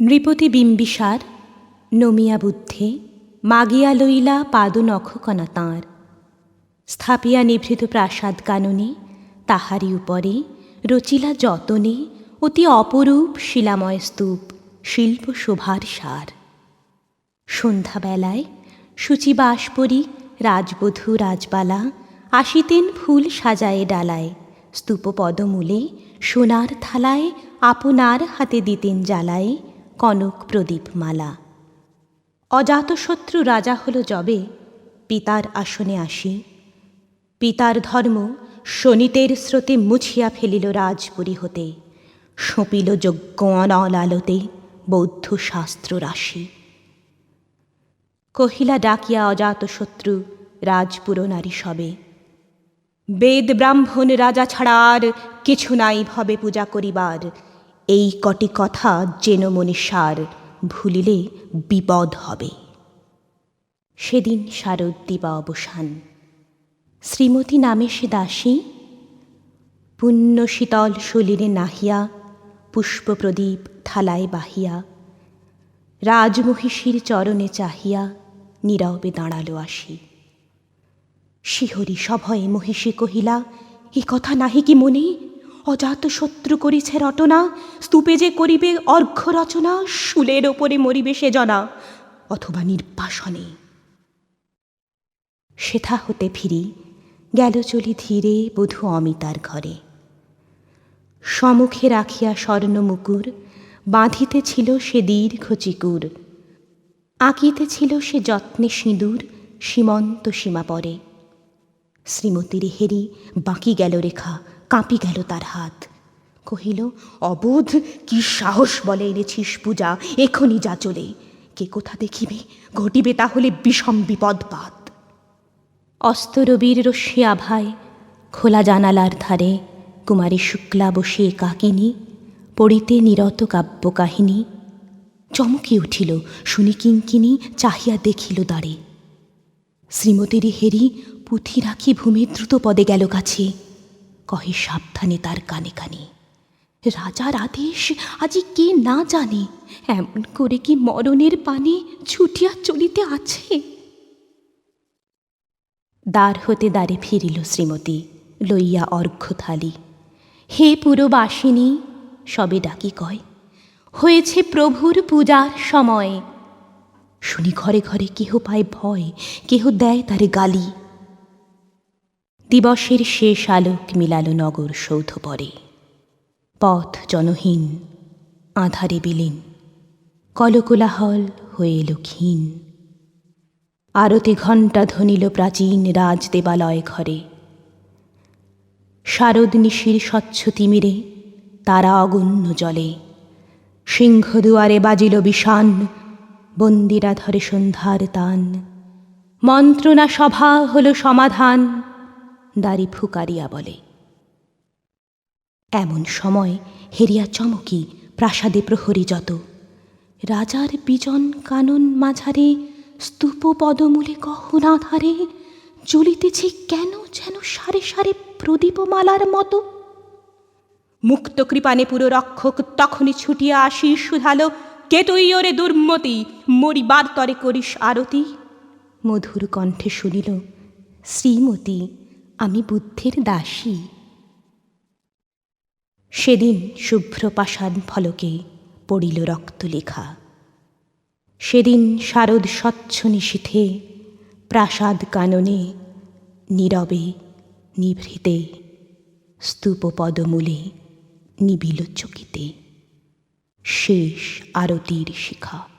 নৃপতি বিম্বিসার নমিয়া বুদ্ধে মাগিয়া লইলা পাদ নখকণা তাঁর স্থাপিয়া নিভৃত প্রাসাদ কাননে তাহারি উপরে রচিলা যতনে অতি অপরূপ শিলাময় স্তূপ শিল্প শোভার সার। সন্ধ্যাবেলায় সূচিবাস পরি রাজবধূ রাজবালা আসিতেন ফুল সাজায়ে ডালায়। স্তূপ পদমূলে সোনার থালায় আপনার হাতে দিতেন জ্বালায় কনক প্রদীপ মালা অজাতশত্রু রাজা হল যবে পিতার আসনে আসি। পিতার ধর্ম শনিতের স্রোতে মুছিয়া ফেলিল রাজপুরী হতে। সঁপিল যজ্ঞ অনল আলোতে বৌদ্ধ শাস্ত্র রাশি। কহিলা ডাকিয়া অজাতশত্রু, রাজপুর নারী সবে, বেদ ব্রাহ্মণ রাজা ছাড়া আর কিছু নাই ভবে পূজা করিবার। এই কটি কথা যেন মনে সার ভুলিলে বিপদ হবে। সেদিন শারদ দিবা অবসান। শ্রীমতী নামে সে দাসী। পুণ্য শীতল সলিলে নাহিয়া পুষ্পপ্রদীপ থালায় বাহিয়া, রাজমহিষীর চরণে চাহিয়া নীরবে দাঁড়াল আসি। শিহরি সভয়ে মহিষী কহিলা, এ কথা নাহি কি মনে? অজাত শত্রু করিছে রটনা, স্তূপে যে করিবে অর্ঘ্য রচনা, শুলের ওপরে মরিবে সে জনা, অথবা নির্বাসনে। সেথা হতে ফিরি, গেল চলি ধীরে বধূ অমিতার ঘরে। সমুখে রাখিয়া স্বর্ণ মুকুর বাঁধিতেছিল সে দীর্ঘ চিকুর আঁকিতেছিল সে যত্নে সিঁদুর, সীমন্ত সীমা পরে শ্রীমতীর হেরি বাকি গেল রেখা কাঁপি গেল তার হাত। কহিল, অবোধ, কি সাহস বলে এনেছিস পূজা, এখনই যা চলে। কে কোথা দেখিবে? ঘটিবে তাহলে বিষম বিপদপাত। অস্তরবীর রশ্মি আভায়, খোলা জানালার ধারে, কুমারী শুক্লা বসিয়ে কাকিনী, পড়িতে নিরত কাব্য কাহিনী চমকি উঠিল, শুনি কিঙ্কিনী চাহিয়া দেখিল দাঁড়ে শ্রীমতীর হেরি পুঁথি রাখি ভূমি দ্রুত পদে গেল কাছে। কহে সাবধানে তার কানে কানে রাজার আদেশ আজি কে না জানে এমন করে কি মরণের পানে ছুটিয়া চলিতে আছে? দ্বার হতে দ্বারে ফিরিল শ্রীমতী, লইয়া অর্ঘ্য থালি। হে পুরবাসিনী, সবে ডাকি কয়, হয়েছে প্রভুর পূজার সময়। শুনি ঘরে ঘরে কেহ পায় ভয়, কেহ দেয় তারে গালি। দিবসের শেষ আলোক মিলাল নগর সৌধ পরে পথ জনহীন, আধারে বিলীন, কলকোলাহল হয়ে এলো ক্ষীণ। আরতি ঘণ্টা ধ্বনিল প্রাচীন রাজ দেবালয় ঘরে। শারদ নিশির স্বচ্ছ তিমিরে, তারা অগণ্য জলে। সিংহদুয়ারে বাজিল বিষান বন্দিরা ধরে সন্ধ্যার তান। মন্ত্রণা সভা হল সমাধান দাড়ি ফুকারিয়া বলে। এমন সময় হেরিয়া চমকি প্রাসাদে প্রহরী যত। রাজার বিজন কানন মাঝারে স্তূপ পদমূলে গহন আধারে জ্বলিতেছে কেন যেন সারে সারে প্রদীপমালার মতো। মুক্ত কৃপানে পুরো রক্ষক তখনই ছুটিয়া আসি, শুধালো, কে তুই ওরে দুর্মতি? মরিবার তরে করিস আরতি? মধুর কণ্ঠে শুনিল, শ্রীমতী আমি বুদ্ধের দাসী। সেদিন শুভ্র ফলকে পড়িল রক্তলেখা। সেদিন শারদ স্বচ্ছ নিশীথে প্রাসাদ কাননে নীরবে নিভৃতে স্তূপ পদমূলে নিবিল চকিতে। শেষ আরতির শিখা।